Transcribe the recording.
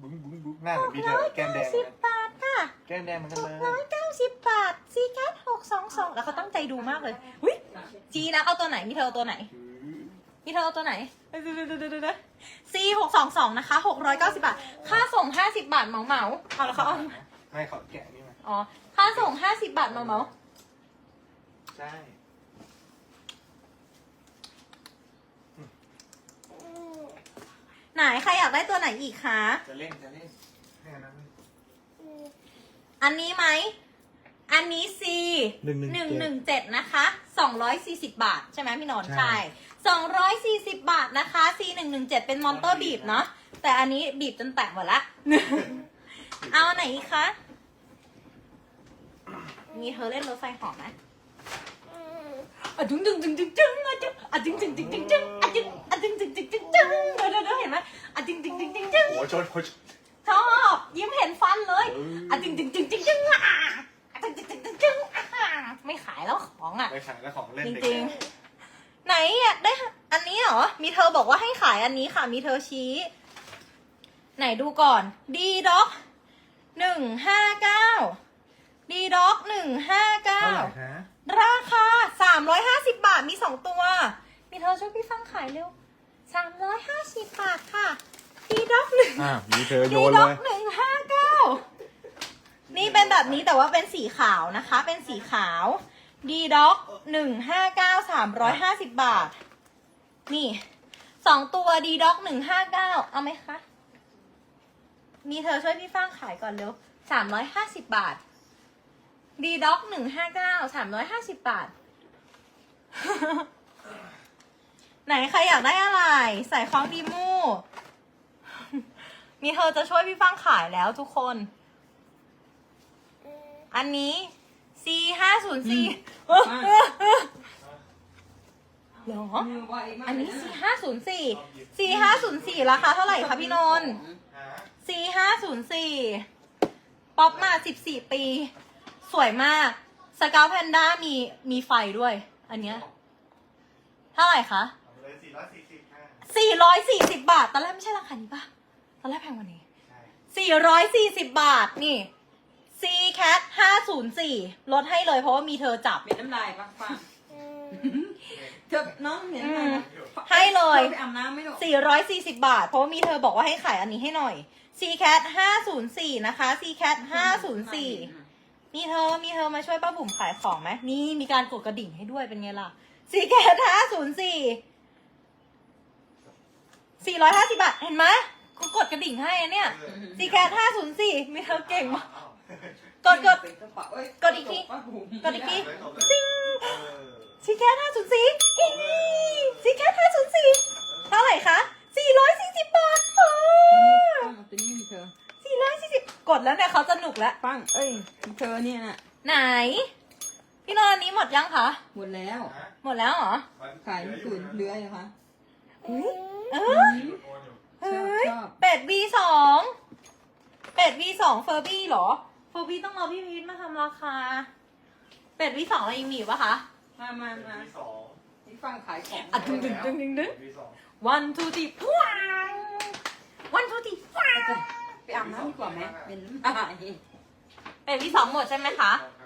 บุ้งบุ้งบุ้งหน้าเหมือนบีเธอแก้มแดงสิเลบบาทค่ะแก้มแดงเหมันกันเลยร้อยเก้าสิบบาทซีแคทหกสองสองแล้วเขาตั้งใจดูมากเลยอุ้ยจีนะเอาตัวไหนมีเธอเอาตัวไหนมีเธอเอาตัวไหนซีหกสองสองนะคะหกร้อยเก้าสิบาท ค่าส่งห้าสิบาทเหมาเหมาๆเอาแล้วเขาเอาไม่เขาแกะนี่มาอ๋อ ค่าส่งห้าสิบาทเหมาเหมาใช่ ไหนใครอยากได้ตัวไหนอีกคะ จะเล่นจะเล่นให้อันนั้นอันนี้ไหม อันนี้ C หนึ่งหหนึ่นึ่งงหหนึ่นึ่งงเจ็ดนะคะสองร้อยสี่สิบบาท ใช่ไหมพี่นนท์ใช่สองร้อยสี่สิบบาทนะคะ C หนึ่งหนึ่งเจ็ดเป็นมอนเตอร์บีบเนาะ แต่อันนี้บีบจนแตกหมดละ เอาอันไหนอีกคะ มีเธอเล่นรถไฟเหอมไหมอะดึงดึงดึงดึงดึงอะดึงอะดึงดึงดึงดึงดึงอะดึงอะดึงดึงดึงดึงดึง ชนหัวชนชอบยิ้มเห็นฟันเลยเอออ่อะดึงดึงดึงดึงดึงอะอะดึงดึงดึงดึงดึงอะไม่ขายแล้วของอะไปขายแล้วของเล่นจเด็กริงๆไหนอะได้อันนี้เหรอมีเธอบอกว่าให้ขายอันนี้ค่ะ มีเธอชี้ ไหนดูก่อนดีด็อกหนึ่งห้าเก้าดีด็อกหนึ่งห้าเก้าเท่าไหร่คะราคาสามร้อยห้าสิบบาทมีสองตัว มีเธอช่วยพี่ฟังขายเร็วสามร้อยห้าสิบบาทค่ะ ดีด็อกหนึ่งอ่ามีเธอโยดีนด็เลอกย หนึ่งห้าเก้านี่เป็นแบบนี้แต่ว่าเป็นสีขาวนะคะ เป็นสีขาวดีด็อกหนึ่งห้าเก้าสามร้อยห้าสิบบาท นี่สองตัวดีด็อกหนึ่งห้าเก้าเอาไหมคะ มีเธอช่วยพี่ฟ้างขายก่อนเร็วสามร้อยห้าสิบบาทดีด็อกหนึ่งห้าเก้าสามร้อยห้าสิบบาท ไหนใครอยากได้อะไร ใส่คล้องดีมู มีเธอจะช่วยพี่ฟังขายแล้วทุกคน อันนี้ C ห้าศูนย์ C เหรอมือไวมากอันนี้เลย C นะห้าศูนย์สี่ C ห้าศูนย์สี่ราคาเท่าไหร่คะพี่นนท์หา C ห้าศูนย์สี่ป๊อปมาสิบสี่ปี สวยมาก สกาวแพนด้ามีมีไฟด้วย อันเนี้ย เท่าไหร่คะเอาไปเลยสี่ร้อยสี่สิบห้าสี่ร้อยสี่สิบบาท ตอนแรกไม่ใช่ราคานี้ปะต อนแรกแพงกว่านี้ใช่สี่ร้อยสี่สิบบาทนี่ C Cat ห้าศูนย์สี่ลดให้เลยเพราะว่ามีเธอจับ เป็นน้ำลายปะฟังเธอน้องเห็นไหมให้เลยไปอาบน้ำไม่หรอกสี่ร้อยสี่สิบาท เพราะว่ามีเธอบอกว่าให้ขายอันนี้ให้หน่อย C Cat ห้าศูนย์สี่นะคะ C Cat ห้าศูนย์สี่มีเธอ มีเธอมาช่วยป้าบุ๋มขายของไหม นี่มีการกดกระดิ่งให้ด้วยเป็นไงล่ะ C Cat ห้าศูนย์สี่สี่ร้อยห้าสิบาท เห็นไหม กูกดกระดิ่งให้อะเนี่ย C Cat ห้าศูนย์สี่มีเธอเก่งมากกดกดเป็นกระเป๋าเอ้ยกดอีกทีป้าบุ๋มกดอีกทีติ้งซีแคทห้าศูนย์สี่ซีแคทห้าศูนย์สี่เท่าไหร่คะสี่ร้อยสี่สิบบาทฟังเอาตัวนี้มีเธอสี่ร้อยสี่สิบกดแล้วเนี่ยเขาสนุกแล้วฟังเอ้ยมีเธอเนี่ยน่ะ ไหน พี่นนท์อันนี้หมดยังคะ หมดแล้ว หมดแล้วเหรอ ขายไม่คืนเหลือเหรอคะ เอ้ยเออ เฮ้ยชอบ เป็ด V สองเป็ด V สองเฟอร์บี้เหรอ เฟอร์บี้ต้องรอพี่พีทมาทำราคา เป็ด V สองอะไรยังมีอยู่ปะคะมามามาที่สองนี่ฟังขายของอะดึงดึงดึงดึงดึงที่สอง one two three ว้าว one two three ว้าวไปอาบน้ำดีกว่าไหมเป็นน้ำลายเป็ด V สองหมดใช่ไหมคะใช่